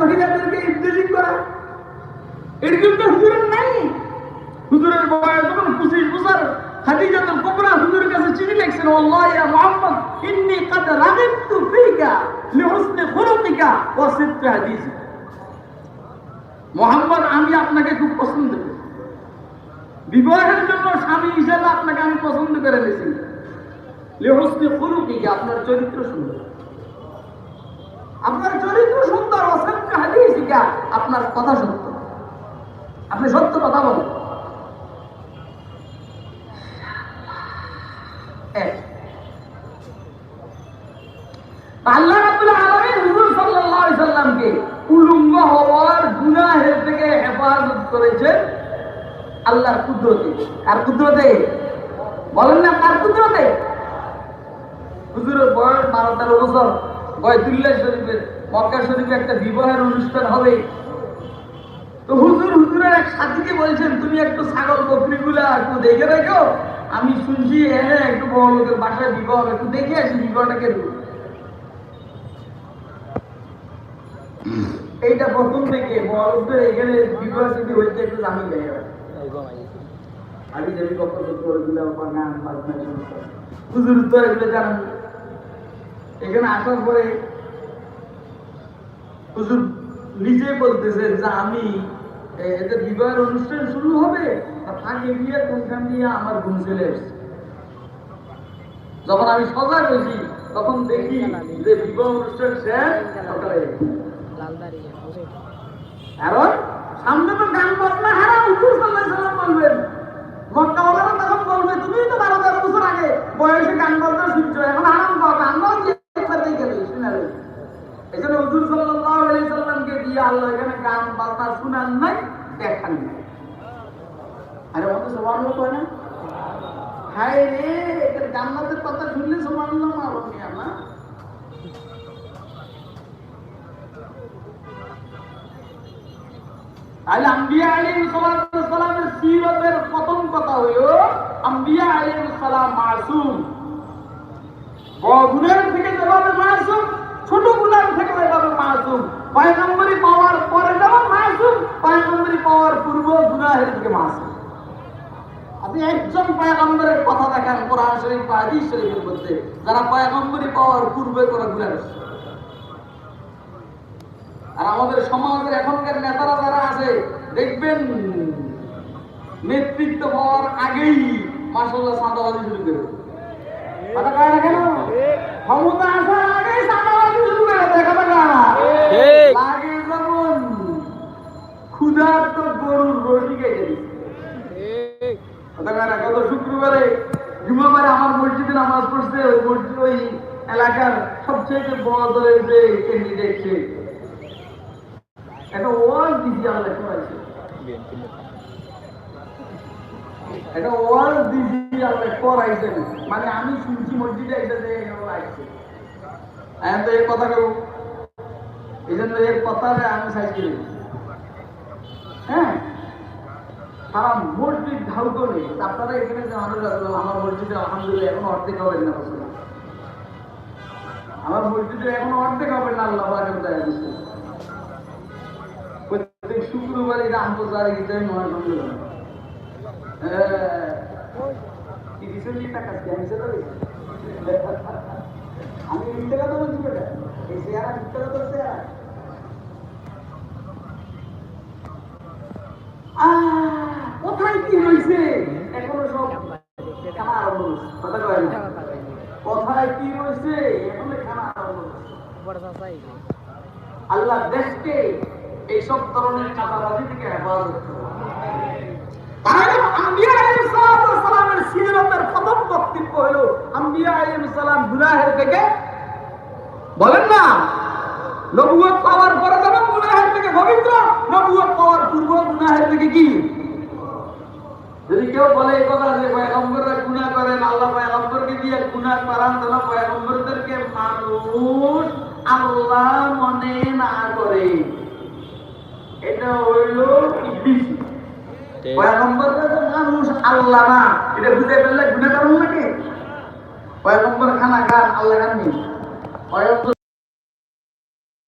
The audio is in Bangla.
মহিলাদেরকে করা হুজুরের নাই। হুজুরের বয়স যখন পঁচিশ বছর খাদিজাতুল হুজুরের কাছে আল্লাহ ইয়া মুহাম্মদ, ইন্নী কাদ রাগিবতু লিহুসনি খুলুকিকা ওয়া মোহাম্মদ, আমি আপনাকে খুব পছন্দ করি। বিবাহের জন্য স্বামী হিসেবে আপনাকে আমি পছন্দ করে নিয়েছি। লিহুসনি খুলুকিকা, আপনার চরিত্র সুন্দর। আপনার চরিত্র সুন্দর অসংখ্য হাদিসিকা আপনার কথা সত্য। আপনি সত্য কথা বলেন। আল্লাহ রাব্বুল আলামিন হুজুর আলাইহি সাল্লামকে উলঙ্গ হওয়ার থেকে হেফাজত আল্লাহর কুদরতে। কার কুদরতে? বলেন না কার কুদরতে? হুজুরের বয়স বারো তেরো বছর। বয়তুল্লাহ শরীফের, মক্কা শরীফে একটা বিবাহের অনুষ্ঠান হবে। তো হুজুর, হুজুরের এক সাথীকে বলছেন, তুমি একটু ছাগল, বকরিগুলা একটু দেখে রেখো। আমি শুনছি হ্যাঁ একটু বড় লোকের বাসায় বিবাহ একটু দেখে আসি বিবাহটাকে এইটা প্রথম থেকে, বড় লোকদের এখানে বিবাহ যদি হইতে একটু জানি দেয় আমি যদি কত করে দিলাম বা গান বাজনা। হুজুর তো এগুলো জানেন। এখানে আসার পরে হুজুর নিজে বলতেছেন যে আমি এদের বিবাহের অনুষ্ঠান শুরু হবে ফাঁকে গিয়ে কোনখান দিয়ে আমার ঘুম চলে এসছে যখন আমি সজাগ হয়েছি, তখন দেখি যে বিবাহ অনুষ্ঠান শেষ সামনে তো গান বাজনা হারা সাল্লাল্লাহু আলাইহি সাল্লাম বলবেন মক্কাওয়ালারা তখন বলবে তুমি তো বারো তেরো বছর আগে বয়সে গান বাজনা শুনছো, এখন আরাম পাও গান বাজনা একসাথেই গেলে শুনে রয়েছে এই জন্য হুজুর সাল্লাল্লাহু আলাইহি সাল্লামকে দিয়ে আল্লাহ এখানে গান বাজনা শুনান নাই, দেখান নাই। আরে মতো সুবহানাল্লাহ কয় না? হায় রে এদের জান্নাতের কথা শুনলে সুবহানাল্লাহ মারো মিয়া না? তাহলে আম্বিয়া সালাতু সালামের সিরতের প্রথম কথা হলো আম্বিয়া আলাইহিস সালাম মাসুম। বড় গুনাহ থেকে যেভাবে মাসুম, ছোট গুনাহ থেকে এভাবে মাসুম পয়গম্বরি পাওয়ার পরে যেমন মাসুম পয়গম্বরি পাওয়ার পূর্ব আপনি একজন পয়গম্বরের কথা দেখান কোরআন শরীফ বা হাদিস শরীফের মধ্যে যারা পয়গম্বরি পাওয়ার পূর্বে করছে আর আমাদের সমাজের এখনকার নেতারা যারা আছে দেখবেন নেতৃত্ব পাওয়ার আগেই মাসাল্লাহ সাদাবাজি শুরু করে কথা কয় না কেন? ক্ষমতা আসার আগেই সাদাবাজি শুরু করে দেখা দেখা না ঠিক। লাগে যেমন ক্ষুধার তো গরুর রশি কেটে দিচ্ছে কথা কয় না গত শুক্রবারে জুমাবারে আমার মসজিদে নামাজ পড়ছে, ওই মসজিদ ওই এলাকার সবচেয়ে বড় দলের যে ক্যান্ডিডেট সে। একটা ওয়াল দিছি আল্লাহ করাইছে একটা ওয়াল আল্লাহ করাইছেন মানে আমি শুনছি মসজিদে এসে যে আমি তো এর কথা কেউ এই জন্য এর কথাটা আমি সাইজ হ্যাঁ? সারা মসজিদ ঢালতো নেই আপনারা এখানে যে আছে আমার মসজিদে আলহামদুলিল্লাহ এখন অর্ধেক হবেন না আমার মসজিদে এখন অর্ধেক হবেন না, আল্লাহ শুক্রবারে রিসেন্টলি আমি চেয়ারা কোথায় কি হয়েছে এখনও সব খানা আরম্ভ হয়েছে। কথা কয় না কোথায় কি হয়েছে এখনও খানা আরম্ভ হয়েছে। আল্লাহ দেশকে এইসব ধরনের চাঁদাবাজি থেকে হেফাজত আলাইহিস সালাম বলেন না নবুয়ত পাওয়ার পরে যেমন গুনাহের থেকে পবিত্র নবুয়ত পাওয়ার পূর্ব গুনাহের থেকে কি যদি কেউ বলে এই কথা যে পয়গম্বররা গুনাহ করেন আল্লাহ পয়গম্বরকে দিয়ে গুনাহ করান যেন পয়গম্বরদেরকে মানুষ আল্লাহ মনে না করে। এটা হইল ইবলিস। পয়গম্বররা যে মানুষ আল্লাহ না। এটা বুঝে ফেললে গুনাহ করুন নাকি? পয়গম্বর খানা খান আল্লাহ খাননি পয়গম্বর